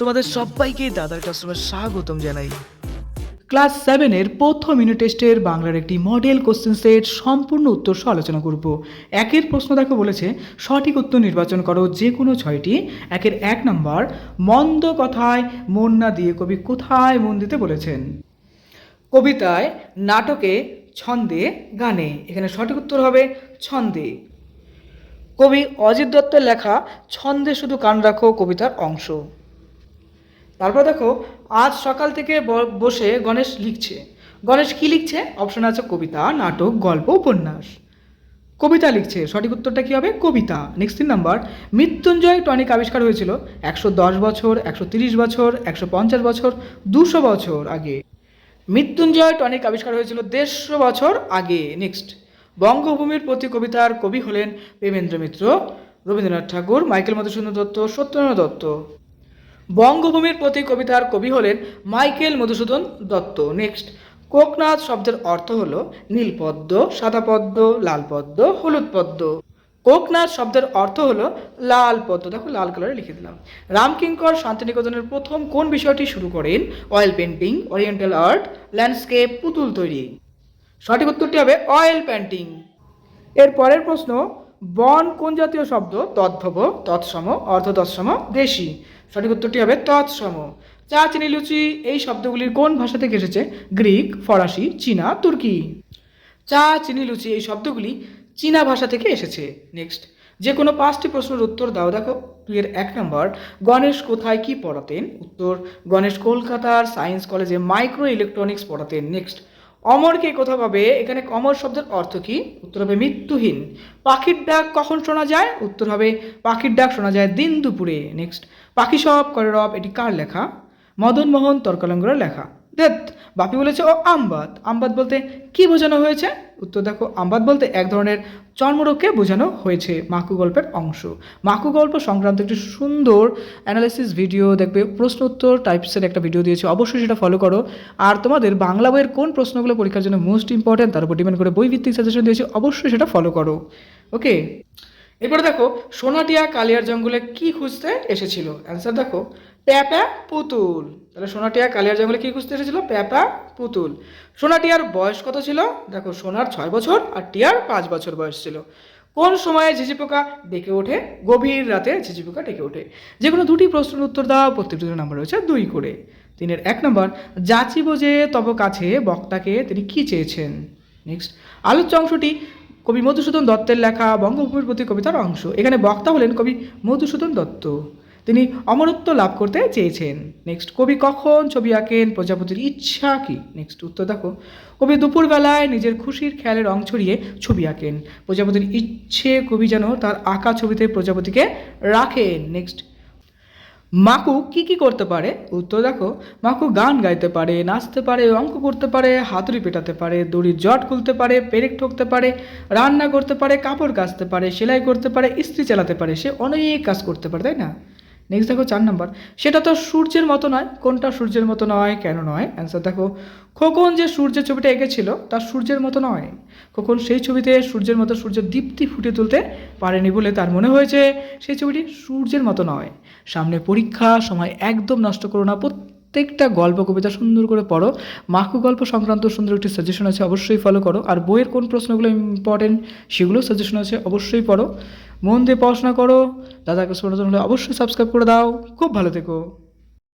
তোমাদের সবাইকে দাদার কাস্টমার স্বাগতম জানাই। ক্লাস সেভেনের প্রথম ইউনিট টেস্টের বাংলার একটি মডেল কোশ্চেন সেট সম্পূর্ণ উত্তর সহ আলোচনা করব। একের প্রশ্ন দেখো বলেছে, সঠিক উত্তর নির্বাচন করো যে কোনো ছয়টি। একের এক নম্বর মন্দ কথায় মন না দিয়ে কবি কোথায় মন দিতে বলেছেন? কবিতায় নাটকে ছন্দে গানে, এখানে সঠিক উত্তর হবে ছন্দে। কবি অজিত দত্তের লেখা, ছন্দে শুধু কান রাখো কবিতার অংশ। তারপর দেখো, আজ সকাল থেকে বসে গণেশ লিখছে। গণেশ কি লিখছে? অপশন আছে কবিতা, নাটক, গল্প, উপন্যাস। কবিতা লিখছে। সঠিক উত্তরটা কী হবে? কবিতা। নেক্সট তিন নাম্বার। মৃত্যুঞ্জয় টনিক আবিষ্কার হয়েছিল একশো দশ বছর, একশো তিরিশ বছর, একশো পঞ্চাশ বছর, দুশো বছর আগে। মৃত্যুঞ্জয় টনিক আবিষ্কার হয়েছিল দেড়শো বছর আগে। নেক্সট বঙ্গভূমির প্রতি কবিতার কবি হলেন প্রেমেন্দ্র মিত্র, রবীন্দ্রনাথ ঠাকুর, মাইকেল মধুসূদন দত্ত সত্যেন্দ্রনাথ দত্ত। বঙ্গভূমির প্রতি কবিতার কবি হলেন মাইকেল মধুসূদন দত্ত। নেক্সট কোকনাথ শব্দের অর্থ হল নীলপদ্ম সাদা পদ্ম লাল পদ্ম হলুদ পদ্ম কোকনাথ শব্দের অর্থ হলো লাল পদ্ম। দেখো, লাল কালারে লিখে দিলাম। রামকিঙ্কর শান্তিনিকেতনের প্রথম কোন বিষয়টি শুরু করেন? Oil painting oriental art landscape পুতুল তৈরি। সঠিক উত্তরটি হবে অয়েল পেন্টিং এর পরের প্রশ্ন, বন কোন জাতীয় শব্দ? তদ্ভব তৎসম অর্ধ তৎসম দেশি। সঠিক উত্তরটি হবে তৎসম। চা, চিনি, লুচি, এই শব্দগুলির কোন ভাষা থেকে এসেছে? গ্রিক, ফরাসি, চীনা, তুর্কি। চা, চিনি, লুচি, এই শব্দগুলি চীনা ভাষা থেকে এসেছে। নেক্সট। যে কোনো পাঁচটি প্রশ্নের উত্তর দাও দেখো। দুইয়ের এক নম্বর, গণেশ কোথায় কি পড়াতেন? উত্তর, গণেশ কলকাতার সায়েন্স কলেজে মাইক্রো ইলেকট্রনিক্স পড়াতেন। নেক্সট। অমরকে কোথা পাবে? এখানে অমর শব্দের অর্থ কি? উত্তর হবে মৃত্যুহীন। পাখির ডাক কখন শোনা যায়? উত্তর হবে পাখির ডাক শোনা যায় দিন দুপুরে। নেক্সট পাখি সব করে রব, এটি কার লেখা? মদন মোহন তর্কলঙ্গরের লেখা। দেত বাপি বলেছে, ও আমবাদ আমবাদ বলতে, কি বোঝানো হয়েছে? উত্তর, দেখো আমবাদ বলতে এক ধরনের চর্মরোগকে বোঝানো হয়েছে, মাকু গল্পের অংশ। মাকু গল্প সংক্রান্ত একটি সুন্দর অ্যানালাইসিস ভিডিও দেখবে, প্রশ্ন উত্তর টাইপসের একটা ভিডিও দিয়েছে, অবশ্যই সেটা ফলো করো। আর তোমাদের বাংলা বইয়ের কোন প্রশ্নগুলো পরীক্ষার জন্য মোস্ট ইম্পর্ট্যান্ট তার উপর ডিপেন্ড করে বই ভিত্তিক সাজেশন দিয়েছে, অবশ্যই সেটা ফলো করো। ওকে এরপরে দেখো, সোনাটিয়া কালিয়ার জঙ্গলে কি খুঁজতে এসেছিল? অ্যান্সার দেখো প্যাপা পুতুল। তাহলে সোনাটিয়া কালিয়ার জঙ্গলে কি খুঁজতে এসেছিল? প্যাপা পুতুল। সোনাটিয়ার বয়স কত ছিল? দেখো, সোনার ছয় বছর আর টিয়ার পাঁচ বছর বয়স ছিল। কোন সময়ে ঝিঝি পোকা ডেকে ওঠে? গভীর রাতে ঝিঝি পোকা ডেকে ওঠে। যে কোনো দুটি প্রশ্নের উত্তর দাও, প্রত্যেকটি নাম্বার রয়েছে দুই করে। তিনের এক নম্বর যাচিব যে তব কাছে বক্তাকে তিনি কি চেয়েছেন? নেক্সট, আলোচ্য অংশটি কবি মধুসূদন দত্তের লেখা, বঙ্গভূমির প্রতি কবিতার অংশ। এখানে বক্তা হলেন কবি মধুসূদন দত্ত। তিনি অমরত্ব লাভ করতে চেয়েছেন। নেক্সট কবি কখন ছবি আঁকেন? প্রজাপতির ইচ্ছা কি? নেক্সট উত্তর দেখো। কবি দুপুরবেলায় নিজের খুশির খেয়ালের রং ছড়িয়ে ছবি আঁকেন। প্রজাপতির ইচ্ছে কবি যেন তার আঁকা ছবিতে প্রজাপতিকে রাখেন। নেক্সট মাকু কি কি করতে পারে? উত্তর দেখো। মাকু গান গাইতে পারে, নাচতে পারে, অঙ্ক করতে পারে, হাতুড়ি পেটাতে পারে, দড়ির জট খুলতে পারে, পেরেক ঠকতে পারে, রান্না করতে পারে, কাপড় কাচতে পারে, সেলাই করতে পারে, ইস্ত্রি চালাতে পারে। সে অনেক কাজ করতে পারে, তাই না? নেক্সট দেখো চার নম্বর সেটা তো সূর্যের মতো নয়। কোনটা সূর্যের মতো নয়, কেন নয়? অ্যান্সার দেখো। খোকন যে সূর্যের ছবিটা এঁকেছিল তার সূর্যের মতো নয়। খোকন সেই ছবিতে সূর্যের মতো সূর্যের দীপ্তি ফুটে তুলতে পারেনি বলে তার মনে হয়েছে। সেই ছবিটি সূর্যের মতো নয়। সামনে পরীক্ষা, সময় একদম নষ্ট করো না। প্রত্যেকটা গল্প, কবিতা সুন্দর করে পড়ো। মাকু গল্প সংক্রান্ত সুন্দর একটি সাজেশন আছে, অবশ্যই ফলো করো। আর বইয়ের কোন প্রশ্নগুলো ইম্পর্টেন্ট সেগুলো সাজেশন আছে, অবশ্যই পড়ো। মন দিয়ে পড়াশোনা করো। দাদাকে শোনার হলে অবশ্যই সাবস্ক্রাইব করে দাও। খুব ভালো থেকো।